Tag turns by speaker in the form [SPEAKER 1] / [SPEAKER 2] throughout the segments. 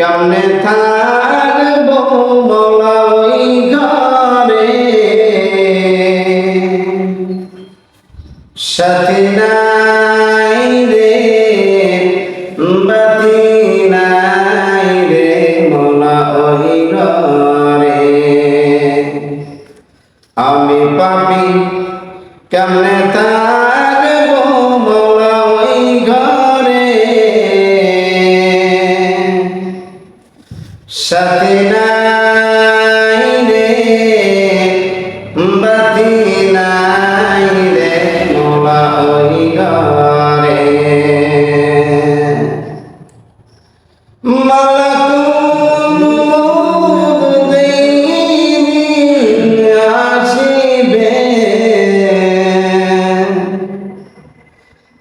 [SPEAKER 1] কেমনে থাকব ওই ঘরে? সাথী রে বাতি নাই রে মৌলা ঘরে। আমি পাপি কেমনে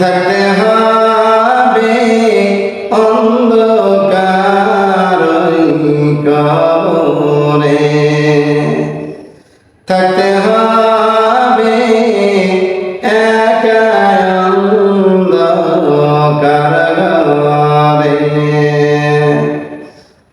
[SPEAKER 1] থাকতে হবে অন্ধকার কবরে। থাকতে হবে একা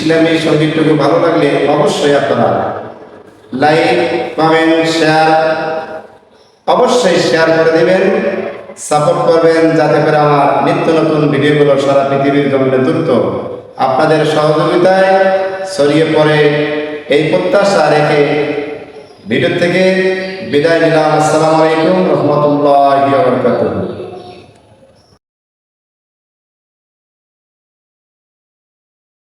[SPEAKER 1] ইসলামী সঙ্গীতটুকু ভালো লাগলে অবশ্যই আপনারা লাইক, কমেন্ট, শেয়ার অবশ্যই শেয়ার করে দেবেন, সাপোর্ট করবেন যাতে করে আমার নিত্য নতুন ভিডিওগুলো সারা পৃথিবীর জমিনে দ্রুত আপনাদের সহযোগিতায় ছড়িয়ে পড়ে এই প্রত্যাশা রেখে ভিডিও থেকে বিদায় নিলাম। আসসালামু আলাইকুম রহমতুল্লাহ